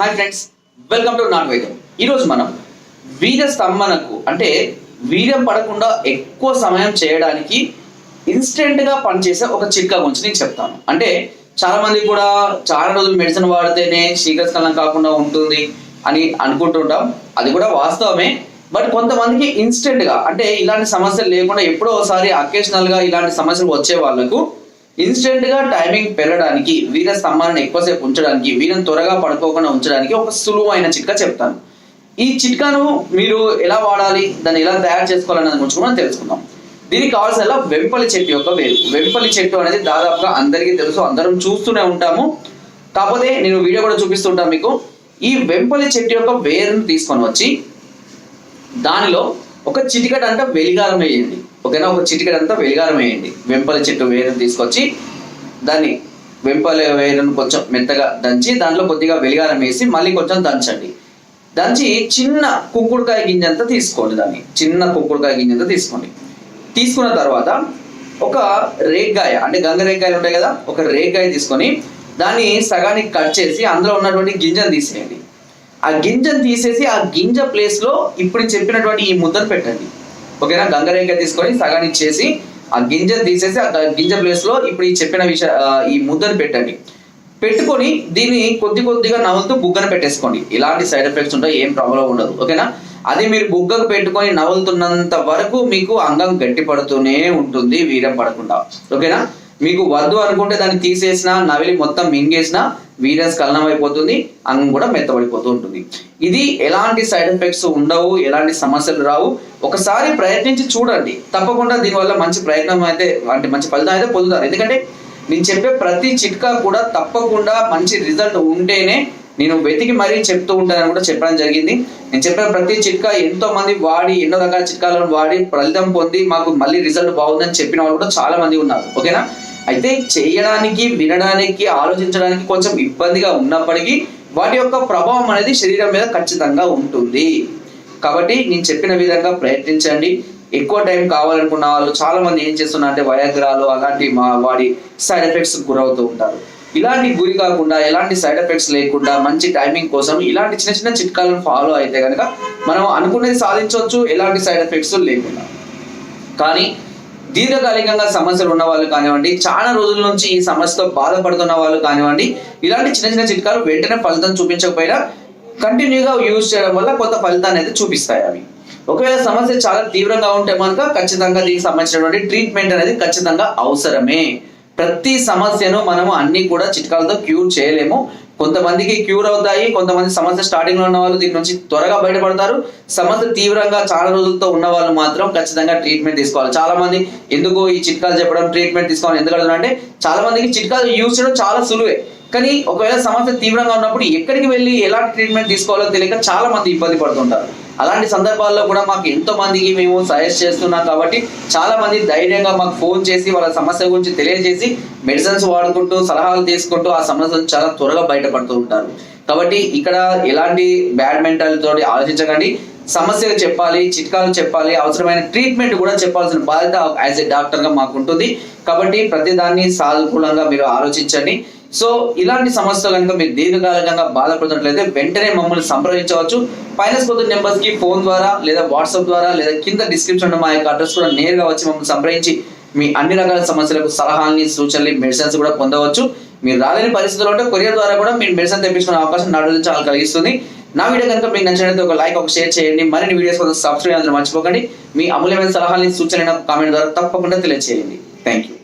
Hi friends welcome to నాన్ వైద్యం ఈరోజు మనం వీర్య స్తంభనకు అంటే వీర్యం పడకుండా ఎక్కువ సమయం చేయడానికి ఇన్స్టెంట్గా పనిచేసే ఒక చిట్కా గురించి నేను చెప్తాను. అంటే చాలా మంది కూడా చాలా రోజులు మెడిసిన్ వాడితేనే శీఘ్రస్కలనం కాకుండా ఉంటుంది అని అనుకుంటుంటాం. అది కూడా వాస్తవమే. బట్ కొంతమందికి ఇన్స్టెంట్గా అంటే ఇలాంటి సమస్యలు లేకుండా ఎప్పుడో ఒకసారి అకేషనల్గా ఇలాంటి సమస్యలు వచ్చే వాళ్ళకు ఇన్స్టెంట్గా టైమింగ్ పెరగడానికి వీర స్తంభాలను ఎక్కువసేపు ఉంచడానికి వీరం త్వరగా పడుకోకుండా ఉంచడానికి ఒక సులువైన చిట్కా చెప్తాను. ఈ చిట్కాను మీరు ఎలా వాడాలి దాన్ని ఎలా తయారు చేసుకోవాలన్నది గురించి కూడా తెలుసుకుందాం. దీనికి కావాల్సిన వెంపలి చెట్టు యొక్క వేరు వెంపలి చెట్టు అనేది దాదాపుగా అందరికీ తెలుసు అందరం చూస్తూనే ఉంటాము. కాకపోతే నేను వీడియో కూడా చూపిస్తుంటాను మీకు. ఈ వెంపలి చెట్టు యొక్క వేరును తీసుకొని వచ్చి దానిలో ఒక చిటికట అంట వెలిగారం వేయండి. ఓకేనా? ఒక చిటికడంతా అంతా వెలిగారం వేయండి. వెంపల చెట్టు వేరును తీసుకొచ్చి దాన్ని వెంపల వేరును కొంచెం మెత్తగా దంచి దాంట్లో కొద్దిగా వెలిగారం వేసి మళ్ళీ కొంచెం దంచండి. దంచి చిన్న కుంకుడుకాయ గింజంతా తీసుకోండి దాన్ని. చిన్న కుంకుడుకాయ గింజంతా తీసుకోండి. తీసుకున్న తర్వాత ఒక రేగ్గాయ అంటే గంగ రేగ్గాయలు ఉంటాయి కదా ఒక రేగ్గాయ తీసుకొని దాన్ని సగానికి కట్ చేసి అందులో ఉన్నటువంటి గింజను తీసేయండి. ఆ గింజను తీసేసి ఆ గింజ ప్లేస్లో ఇప్పుడు చెప్పినటువంటి ఈ ముద్దను పెట్టండి. ఓకేనా గంగరేఖ తీసుకొని సగానికి చేసి ఆ గింజ తీసేసి ఆ గింజ ప్లేస్లో ఇప్పుడు ఈ చెప్పిన విషయ ఈ ముద్దను పెట్టండి. పెట్టుకొని దీన్ని కొద్ది కొద్దిగా నవ్వులతో బుగ్గన పెట్టేసుకోండి. ఇలాంటి సైడ్ ఎఫెక్ట్స్ ఉంటాయి ఏం ప్రాబ్లం ఉండదు. ఓకేనా? అది మీరు బుగ్గకు పెట్టుకొని నవ్వులుతున్నంత వరకు మీకు అంగం గట్టి పడుతూనే ఉంటుంది వీరం పడకుండా. ఓకేనా? మీకు వద్దు అనుకుంటే దాన్ని తీసేసినా నవిలి మొత్తం మింగేసినా వీరస్ కలనం అయిపోతుంది అంగం కూడా మెత్తబడిపోతూ ఉంటుంది. ఇది ఎలాంటి సైడ్ ఎఫెక్ట్స్ ఉండవు ఎలాంటి సమస్యలు రావు. ఒకసారి ప్రయత్నించి చూడండి. తప్పకుండా దీనివల్ల మంచి ప్రయత్నం అయితే అంటే మంచి ఫలితం అయితే పొందుతారు. ఎందుకంటే నేను చెప్పే ప్రతి చిట్కా కూడా తప్పకుండా మంచి రిజల్ట్ ఉంటేనే నేను వెతికి మరీ చెప్తూ ఉంటానని కూడా చెప్పడం జరిగింది. నేను చెప్పిన ప్రతి చిట్కా ఎంతో మంది వాడి ఎన్నో రకాల చిట్కాలను వాడి ఫలితం పొంది మాకు మళ్ళీ రిజల్ట్ బాగుందని చెప్పిన వాళ్ళు కూడా చాలా మంది ఉన్నారు. ఓకేనా? అయితే చేయడానికి వినడానికి ఆలోచించడానికి కొంచెం ఇబ్బందిగా ఉన్నప్పటికీ వాటి యొక్క ప్రభావం అనేది శరీరం మీద ఖచ్చితంగా ఉంటుంది. కాబట్టి నేను చెప్పిన విధంగా ప్రయత్నించండి. ఎక్కువ టైం కావాలనుకున్న వాళ్ళు చాలా మంది ఏం చేస్తున్నారు అంటే వయాగ్రాలు అలాంటి మా వాడి సైడ్ ఎఫెక్ట్స్ గురవుతూ ఉంటారు. ఇలాంటి గురి కాకుండా ఎలాంటి సైడ్ ఎఫెక్ట్స్ లేకుండా మంచి టైమింగ్ కోసం ఇలాంటి చిన్న చిన్న చిట్కాలను ఫాలో అయితే కనుక మనం అనుకునేది సాధించవచ్చు ఎలాంటి సైడ్ ఎఫెక్ట్స్ లేకుండా. కానీ దీర్ఘకాలికంగా సమస్యలు ఉన్న వాళ్ళు కానివ్వండి చాలా రోజుల నుంచి ఈ సమస్యతో బాధపడుతున్న వాళ్ళు కానివ్వండి ఇలాంటి చిన్న చిన్న చిట్కాలు వెంటనే ఫలితం చూపించకపోయినా కంటిన్యూగా యూజ్ చేయడం వల్ల కొంత ఫలితాన్ని అయితే చూపిస్తాయి అవి. ఒకవేళ సమస్య చాలా తీవ్రంగా ఉంటే కనుక ఖచ్చితంగా దీనికి సంబంధించినటువంటి ట్రీట్మెంట్ అనేది ఖచ్చితంగా అవసరమే. ప్రతి సమస్యను మనము అన్ని కూడా చిట్కాలతో క్యూర్ చేయలేము. కొంతమందికి క్యూర్ అవుతాయి కొంతమంది సమస్య స్టార్టింగ్లో ఉన్న వాళ్ళు దీని నుంచి త్వరగా బయటపడతారు. సమస్య తీవ్రంగా చాలా రోజులతో ఉన్న వాళ్ళు మాత్రం ఖచ్చితంగా ట్రీట్మెంట్ తీసుకోవాలి. చాలా మంది ఎందుకు ఈ చిట్కాలు చెప్పడం ట్రీట్మెంట్ తీసుకోవాలి ఎందుకంటే అంటే చాలా మందికి చిట్కాలు యూజ్ చేయడం చాలా సులువే. కానీ ఒకవేళ సమస్య తీవ్రంగా ఉన్నప్పుడు ఎక్కడికి వెళ్ళి ఎలాంటి ట్రీట్మెంట్ తీసుకోవాలో తెలియక చాలా మంది ఇబ్బంది పడుతుంటారు. అలాంటి సందర్భాల్లో కూడా మాకు ఎంతో మందికి మేము సజెస్ట్ చేస్తున్నాం కాబట్టి చాలా మంది ధైర్యంగా మాకు ఫోన్ చేసి వాళ్ళ సమస్య గురించి తెలియజేసి మెడిసిన్స్ వాడుకుంటూ సలహాలు తీసుకుంటూ ఆ సమస్యను చాలా త్వరగా బయటపడుతూ ఉంటారు. కాబట్టి ఇక్కడ ఎలాంటి బ్యాడ్ మెంటల్ ఆలోచించకండి. సమస్యలు చెప్పాలి చిట్కాలు చెప్పాలి అవసరమైన ట్రీట్మెంట్ కూడా చెప్పాల్సిన బాధ్యత యాజ్ ఎ డాక్టర్గా మాకు ఉంటుంది కాబట్టి ప్రతి దాన్ని సానుకూలంగా మీరు ఆలోచించండి. సో ఇలాంటి సమస్యలు కనుక మీరు దీర్ఘకాలికంగా బాధపడుతున్నట్లయితే వెంటనే మమ్మల్ని సంప్రదించవచ్చు. ఫైనాన్స్ పొద్దు నెంబర్స్కి ఫోన్ ద్వారా లేదా వాట్సాప్ ద్వారా లేదా కింద డిస్క్రిప్షన్ మా యొక్క అడ్రస్ కూడా నేరుగా వచ్చి మమ్మల్ని సంప్రదించి మీ అన్ని రకాల సమస్యలకు సలహాలని సూచనలు మెడిసిన్స్ కూడా పొందవచ్చు. మీరు రాలేని పరిస్థితుల్లో ఉంటే కొరియర్ ద్వారా కూడా మీరు మెడిసిన్ తెప్పించుకునే అవకాశం నాడు చాలా కలిగిస్తుంది. నా వీడియో కనుక మీకు నచ్చినట్లయితే ఒక లైక్ ఒక షేర్ చేయండి. మరిన్ని వీడియోస్ కోసం సబ్స్క్రైబ్ అందరూ మర్చిపోకండి. మీ అమూల్యమైన సలహాలని సూచనలు కామెంట్ ద్వారా తప్పకుండా తెలియజేయండి థ్యాంక్ యూ